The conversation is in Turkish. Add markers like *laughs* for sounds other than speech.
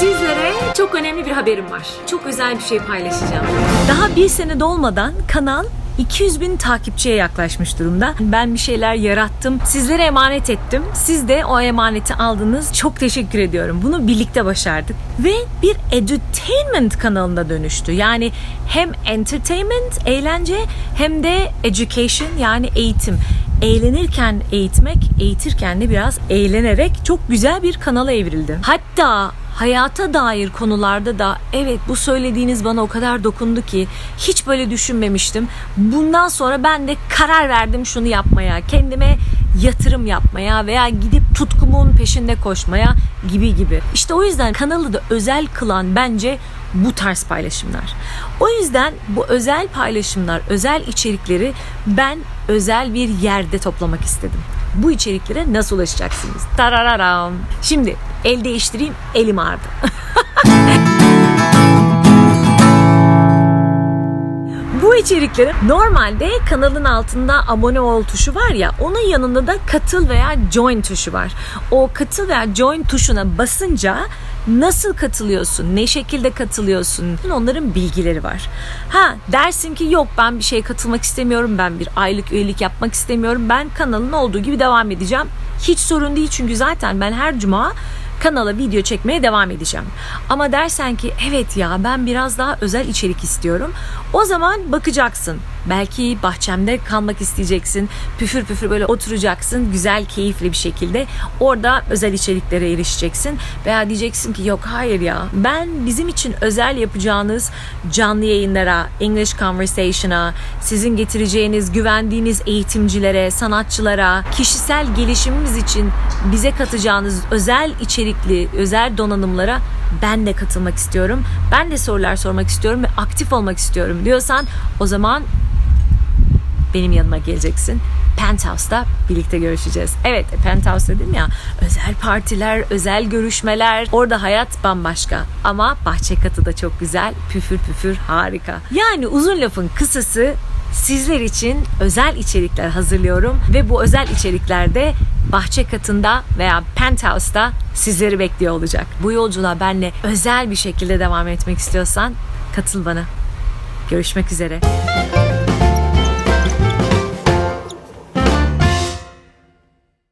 Sizlere çok önemli bir haberim var. Çok özel bir şey paylaşacağım. Daha bir sene dolmadan kanal 200 bin takipçiye yaklaşmış durumda. Ben bir şeyler yarattım. Sizlere emanet ettim. Siz de o emaneti aldınız. Çok teşekkür ediyorum. Bunu birlikte başardık. Ve bir edutainment kanalına dönüştü. Yani hem entertainment, eğlence hem de education yani eğitim. Eğlenirken eğitmek, eğitirken de biraz eğlenerek çok güzel bir kanala evrildi. Hatta hayata dair konularda da evet bu söylediğiniz bana o kadar dokundu ki hiç böyle düşünmemiştim. Bundan sonra ben de karar verdim şunu yapmaya. Kendime yatırım yapmaya veya gidip tutkumun peşinde koşmaya gibi gibi. İşte o yüzden kanalı da özel kılan bence bu tarz paylaşımlar. O yüzden bu özel paylaşımlar, özel içerikleri ben özel bir yerde toplamak istedim. Bu içeriklere nasıl ulaşacaksınız? Tarararam. Şimdi el değiştireyim, elim ağrıdı. *laughs* Bu içeriklere normalde kanalın altında abone ol tuşu var ya onun yanında da katıl veya join tuşu var. O katıl veya join tuşuna basınca nasıl katılıyorsun, ne şekilde katılıyorsun onların bilgileri var. Ha dersin ki yok ben bir şeye katılmak istemiyorum, ben bir aylık üyelik yapmak istemiyorum, ben kanalın olduğu gibi devam edeceğim. Hiç sorun değil çünkü zaten ben her cuma kanala video çekmeye devam edeceğim. Ama dersen ki evet ya ben biraz daha özel içerik istiyorum. O zaman bakacaksın. Belki bahçemde kalmak isteyeceksin. Püfür püfür böyle oturacaksın. Güzel, keyifli bir şekilde. Orada özel içeriklere erişeceksin. Veya diyeceksin ki yok hayır ya. Ben bizim için özel yapacağınız canlı yayınlara, English Conversation'a, sizin getireceğiniz güvendiğiniz eğitimcilere, sanatçılara, kişisel gelişimimiz için bize katacağınız özel içerikli, özel donanımlara ben de katılmak istiyorum. Ben de sorular sormak istiyorum ve aktif olmak istiyorum diyorsan o zaman benim yanıma geleceksin. Penthouse'da birlikte görüşeceğiz. Evet Penthouse dedim ya özel partiler, özel görüşmeler. Orada hayat bambaşka ama bahçe katı da çok güzel. Püfür püfür harika. Yani uzun lafın kısası sizler için özel içerikler hazırlıyorum ve bu özel içeriklerde bahçe katında veya penthouse'da sizleri bekliyor olacak. Bu yolculuğa benle özel bir şekilde devam etmek istiyorsan katıl bana. Görüşmek üzere.